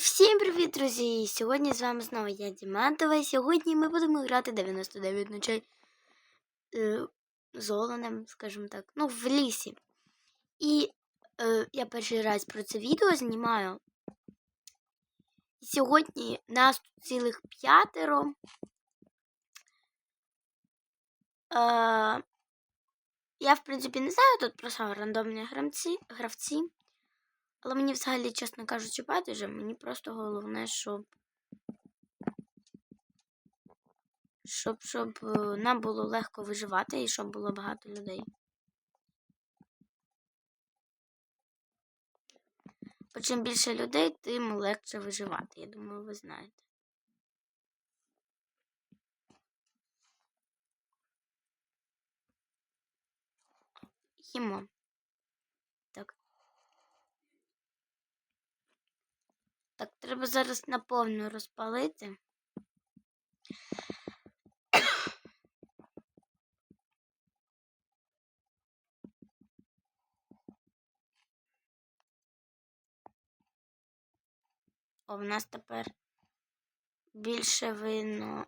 всім привіт, друзі! Сьогодні з вами знову я Дімантова, і сьогодні ми будемо грати 99 ночей е, з Оленем, скажімо так, ну, в лісі. І е, я перший раз про це відео знімаю. І сьогодні нас тут цілих п'ятеро. Е, я, в принципі, не знаю тут про саме рандомні гравці, гравці. Але мені взагалі, чесно кажучи, байдуже, мені просто головне, щоб. Щоб, щоб е, нам було легко виживати і щоб було багато людей. Бо чим більше людей, тим легше виживати. Я думаю, ви знаєте. Їмо. Так. Так, треба зараз наповну розпалити. О, в нас тепер більше видно.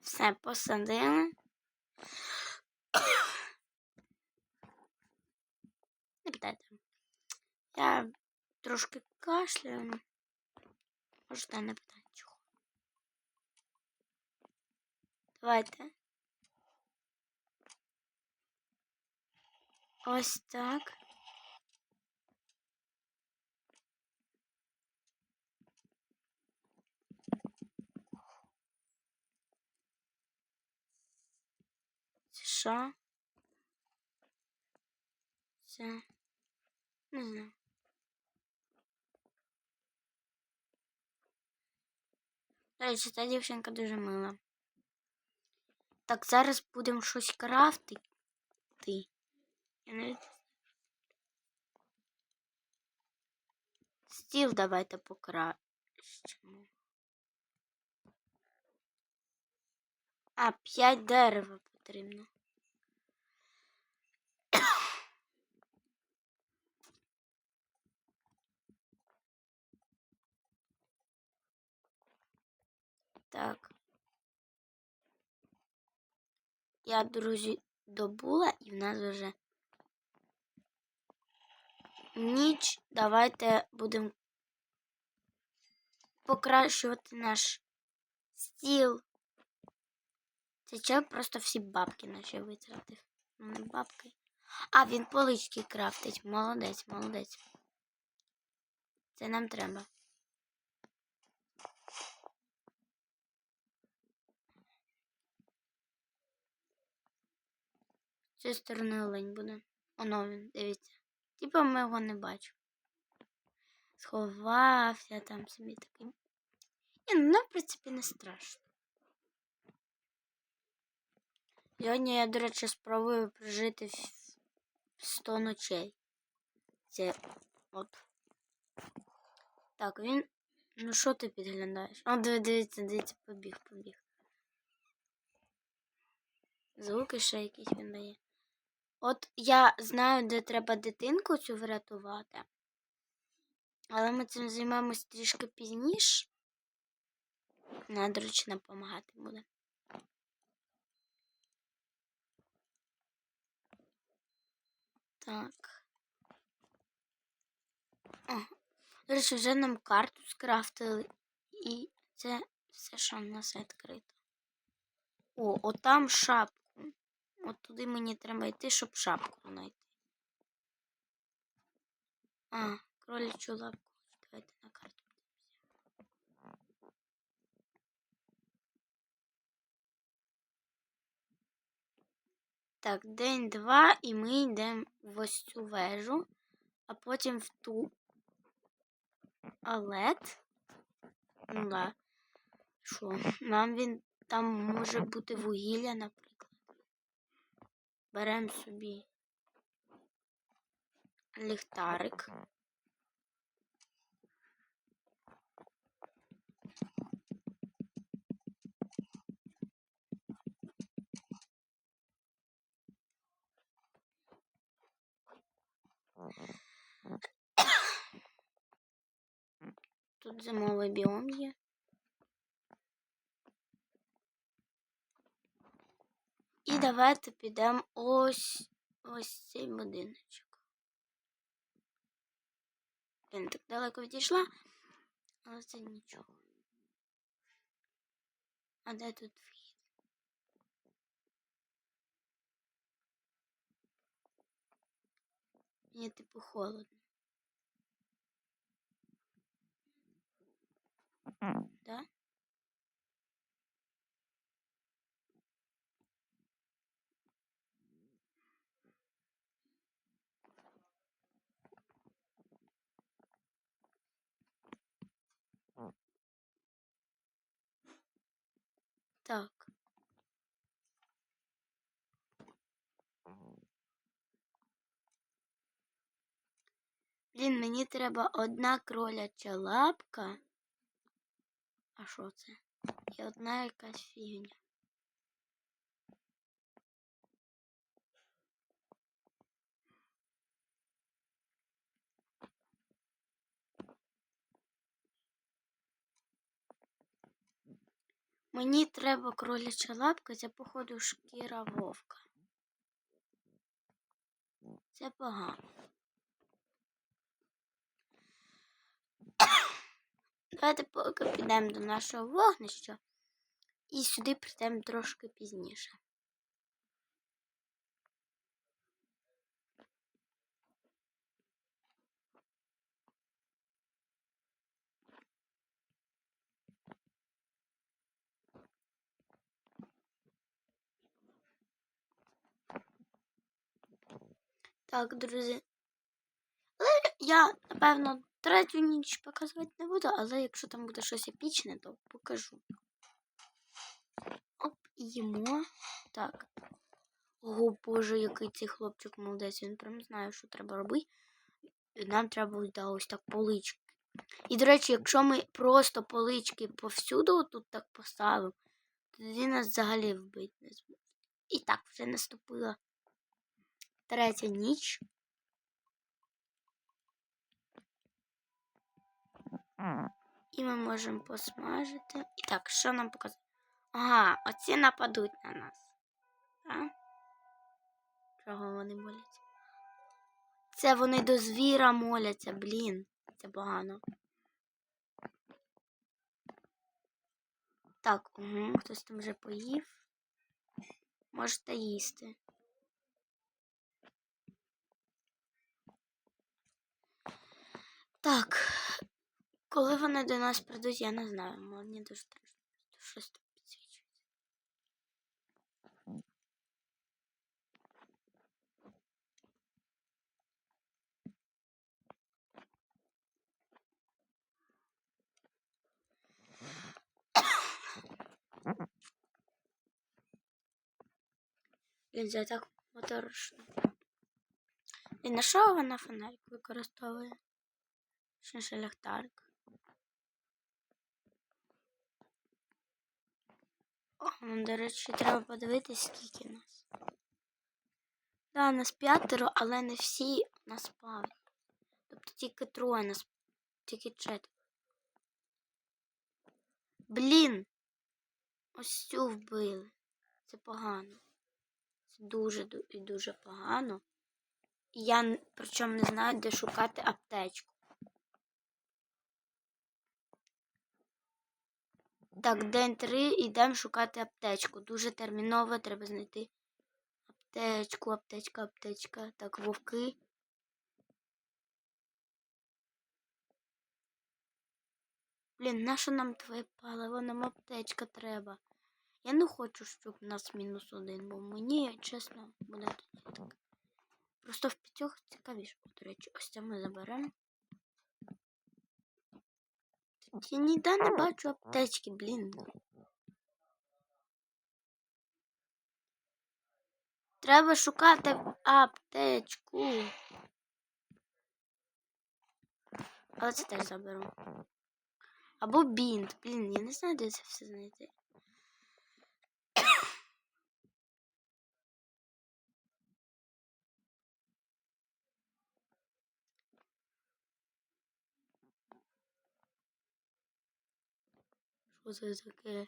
Все посадили. Питайте. Я трошки кашляю. Можете не питати чого. Давайте. Ось так. Це що? Не знаю. Речі, ця дівчинка дуже мила. Так, зараз будемо щось крафтити. Я навіть... Стіл давайте покращимо. А, п'ять дерева потрібно. Так. Я, друзі, добула і в нас вже ніч. Давайте будемо покращувати наш стіл. Це чоловік просто всі бабки наче витратив. Не бабки. А, він полички крафтить. Молодець, молодець. Це нам треба. З цієї сторони олень буде. Оно він, дивіться. Типа ми його не бачимо. Сховався там собі такий. Ні, ну в принципі, не страшно. Сьогодні я, до речі, спробую прожити в 100 ночей. Це от. Так, він. Ну що ти підглядаєш? О, дивіться, дивіться, побіг, побіг. Звуки ще якісь він дає. От я знаю, де треба дитинку цю врятувати. Але ми цим займемось трішки пізніше. Нам допомагати буде. Так. О, речі, вже нам карту скрафтили. І це все, що в нас відкрито. О, отам шапку. От туди мені треба йти, щоб шапку знайти. А, кролячу лапку. Давайте на карту подивимося. Так, день-два, і ми йдемо в ось цю вежу, а потім в ту алет. Ну да. Що? Нам він там може бути вугілля, наприклад. Беремо собі ліхтарик. Тут зимовий біом є. давайте підемо ось ось цей будиночок. Він так далеко відійшла, але це нічого. А де тут вхід? Мені типу холодно. Да? Блін, мені треба одна кроляча лапка. А що це? І одна якась фігня. Мені треба кроляча лапка, це походу шкіра вовка. Це погано. Давайте поки підемо до нашого вогнища і сюди прийдемо трошки пізніше. Так, друзі. Але я, напевно, третю ніч показувати не буду, але якщо там буде щось епічне, то покажу. Оп, їмо. Так. О, Боже, який цей хлопчик молодець, він прям знає, що треба робити. Нам треба да, ось так полички. І, до речі, якщо ми просто полички повсюду тут так поставимо, тоді нас взагалі вбити не зможуть. І так, вже наступила третя ніч. І ми можемо посмажити. І так, що нам показати? Ага, оці нападуть на нас. Так? Чого вони моляться? Це вони до звіра моляться, блін. Це погано. Так, угу, хтось там вже поїв. Можете їсти. Так, коли вони до нас прийдуть, я не знаю. Мені дуже страшно. Щось підсвічується. Блін, це так моторошно. І на що вона фонарик використовує? Ще ліхтарик. О, ну, до речі, треба подивитись, скільки нас. Да, нас п'ятеро, але не всі нас спавні. Тобто тільки троє нас, тільки четверо. Блін! Ось цю вбили. Це погано. Це дуже і дуже погано. Я причому не знаю, де шукати аптечку. Так, день три йдемо шукати аптечку. Дуже терміново треба знайти аптечку, аптечка, аптечка. Так, вовки. Блін, нащо нам твоє паливо? Нам аптечка треба. Я не хочу, щоб у нас мінус один, бо мені, чесно, буде тоді так. Просто в п'ятьох цікавіше. До речі, ось це ми заберемо. Я ніде не бачу аптечки, блін. Треба шукати аптечку. Але це теж заберу. Або бінт. Блін, я не знаю, де це все знайти. Таке?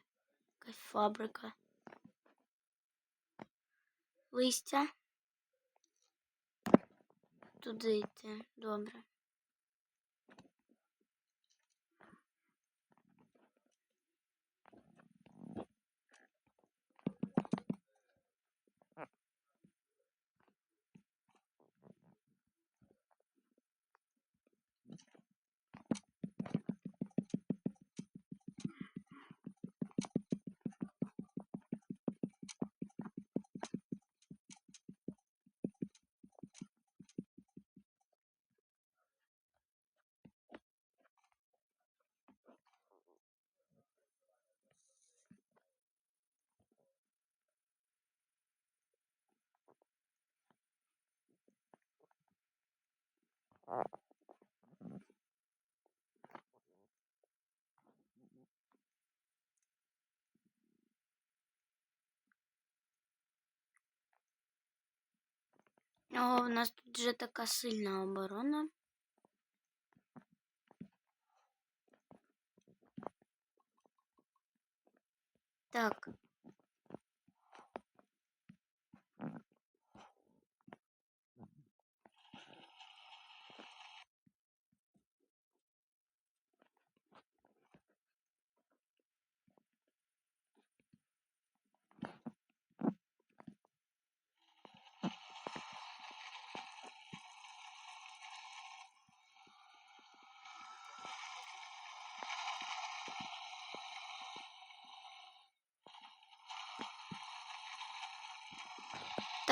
Якась фабрика. Листя. Туди йти. Добре. О, у нас тут вже така сильна оборона. Так.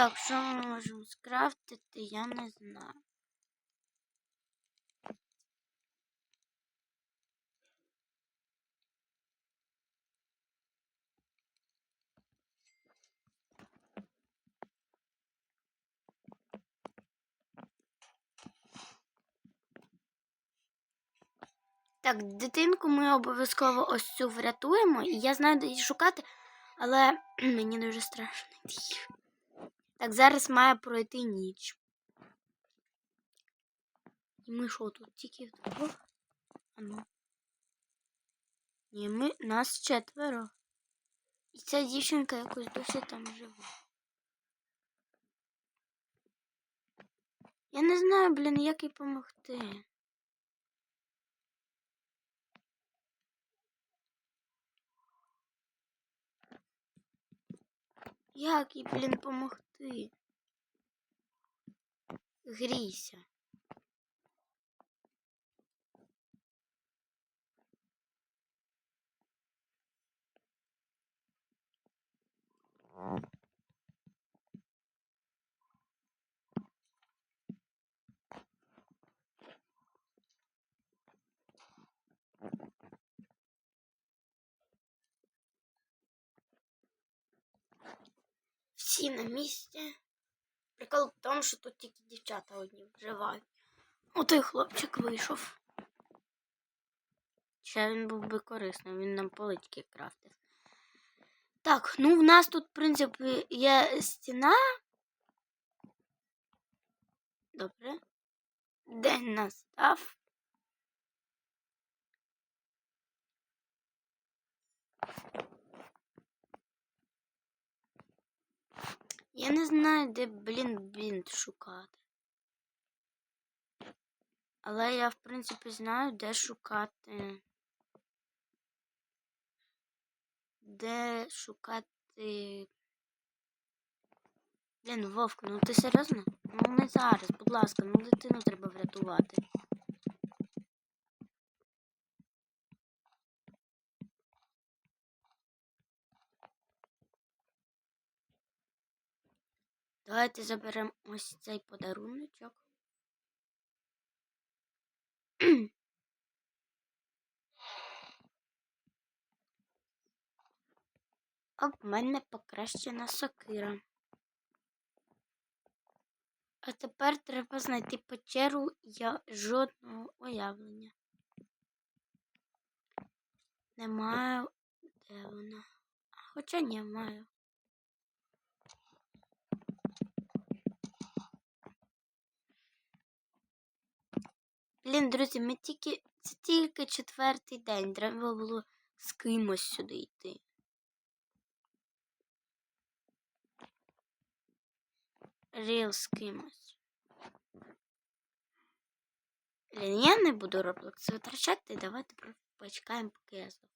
Так, що ми можемо скрафтити, я не знаю. Так, дитинку ми обов'язково ось цю врятуємо, і я знаю, де її шукати, але мені дуже страшно. Так, зараз має пройти ніч. І ми що тут тільки вдвох? А ну. Ні, ми нас четверо. І ця дівчинка якось досі там живе. Я не знаю, блін, як їй допомогти. Як їй, блін, помогти? Грійся. Всі на місці. Прикол в тому, що тут тільки дівчата одні вживають. О, той хлопчик вийшов. Ще він був би корисним, він нам полички крафтив. Так, ну в нас тут, в принципі, є стіна. Добре. День настав. Я не знаю, де, блін, бінт шукати. Але я, в принципі, знаю, де шукати. Де шукати. Блін, Вовк, ну ти серйозно? Ну не зараз, будь ласка, ну дитину треба врятувати. Давайте заберемо ось цей подаруночок. В мене покращена сокира. А тепер треба знайти печеру я жодного уявлення. Не маю. Де вона? Хоча ні, маю. Блін, друзі, ми тільки. Це тільки четвертий день. Треба було з кимось сюди йти. Ріл з кимось. Блін, я не буду Roblox витрачати, давайте почекаємо, поки я здохну.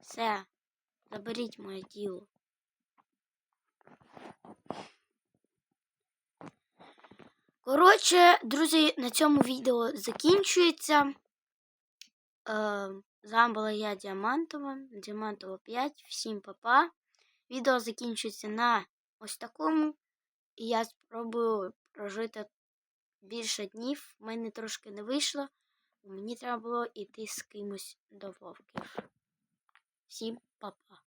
Все, заберіть моє тіло. Коротше, друзі, на цьому відео закінчується. Е, з вами була я Діамантова, Діамантова 5. Всім па-па. Відео закінчується на ось такому. І я спробую прожити більше днів. У мене трошки не вийшло. Мені треба було йти з кимось до вовків. Всім па-па.